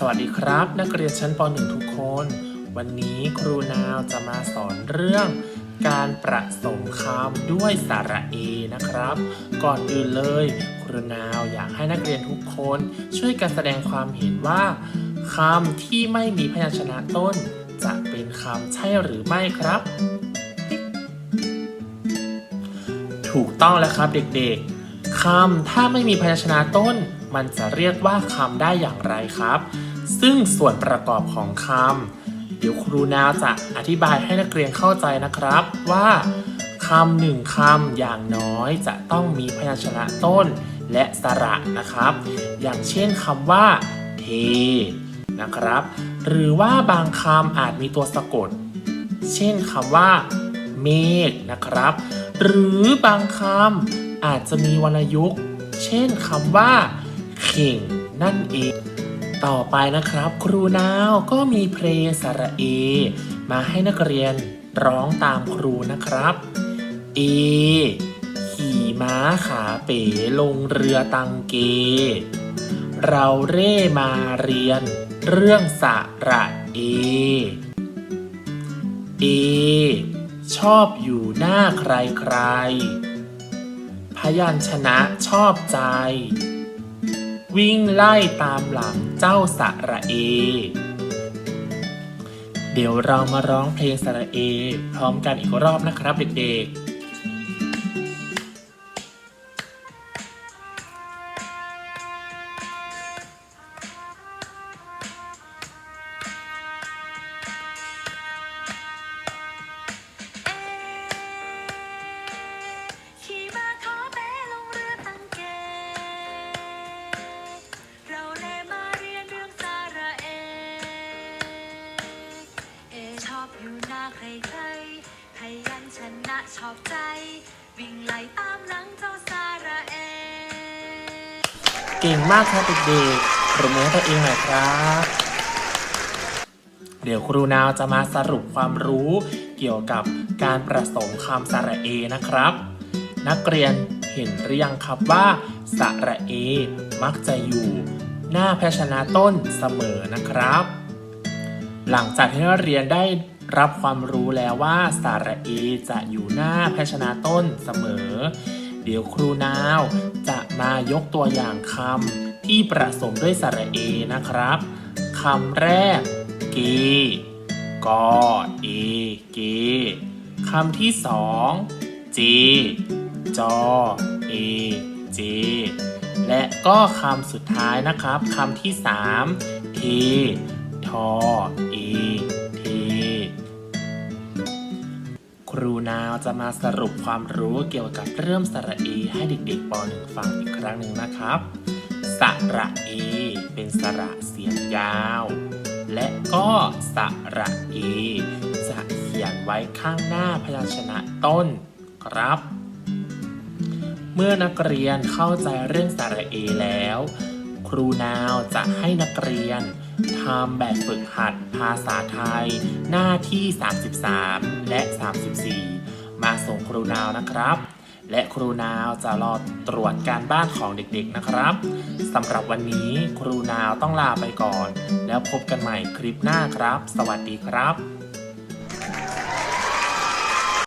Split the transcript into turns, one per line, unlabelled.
สวัสดีครับ นักเรียนชั้นป .1 ทุกคน วันนี้ครูนาวจะมาสอนเรื่องการประสมคำด้วยสระเอนะครับ ก่อนอื่นเลย ครูนาวอยากให้นักเรียนทุกคนช่วยกันแสดงความเห็นว่าคำที่ไม่มีพยัญชนะต้น จะเป็นคำใช่หรือไม่ครับ ถูกต้องแล้วครับเด็กๆคำถ้าไม่มีพยัญชนะต้น มันจะเรียกว่าคำได้อย่างไรครับ ซึ่งส่วนประกอบของคำเดี๋ยวครูนาวจะอธิบายให้นักเรียนเข้าใจนะครับว่าคำหนึ่งคำอย่างน้อยจะต้องมีพยัญชนะต้นและสระนะครับ อย่างเช่นคำว่า เท นะครับ หรือว่าบางคำอาจมีตัวสะกด เช่นคำว่า เมฆนะครับ หรือบางคำอาจจะมีวรรณยุกต์ เช่นคำว่า เข่งนั่นเอง ต่อไปนะครับ ครูนาวก็มีเพลงสระเอ มาให้นักเรียนร้องตามครูนะครับ เอ ขี่ม้าขาเป๋ลงเรือตังเก เราเร่มาเรียน เรื่องสระเอ เอ ชอบอยู่หน้าใครใครพยัญชนะชอบใจ วิ่งไล่ตามหลังเจ้าสระเอ เดี๋ยวเรามาร้องเพลงสระเอ พร้อมกันอีกรอบนะครับเด็กๆ
อบอยู่หน้าใครใครพยัญชนะชอบใจ วิ่งไล่ตามหลังเจ้าสาระเอ
เก่งมากครับเด็กๆปรบมือให้ตัวเองหน่อยครับ เดี๋ยวครูนาวจะมาสรุปความรู้เกี่ยวกับการประสมคำสระเอนะครับ นักเรียนเห็นหรือยังครับว่าสระเอ มักจะอยู่ หน้าพยัญชนะต้นเสมอนะครับ หลังจากที่นักเรียนได้รับความรู้แล้วว่าสระเอจะอยู่หน้าพชนะต้นเสมอ เดี๋ยวครูนาวจะมายกตัวอย่างคำที่ประสมด้วยสระเอนะครับคำแรกเกกอเอเกคำที่สองเจจอเอเจและก็คำสุดท้ายนะครับคำที่สามเททอเอ ครูนาวจะมาสรุปความรู้เกี่ยวกับเรื่องสระเอให้เด็กๆป .1 ฟังอีกครั้งหนึ่งนะครับ สระเอเป็นสระเสียงยาว และก็สระเอจะเขียนไว้ข้างหน้าพยัญชนะต้นครับ เมื่อนักเรียนเข้าใจเรื่องสระเอแล้ว ครูนาวจะให้นักเรียนทำแบบฝึกหัดภาษาไทย หน้าที่ 33 และ 34 มาส่งครูนาวนะครับ และครูนาวจะรอตรวจการบ้านของเด็กๆนะครับสำหรับวันนี้ครูนาวต้องลาไปก่อน แล้วพบกันใหม่คลิปหน้าครับ สวัสดีครับ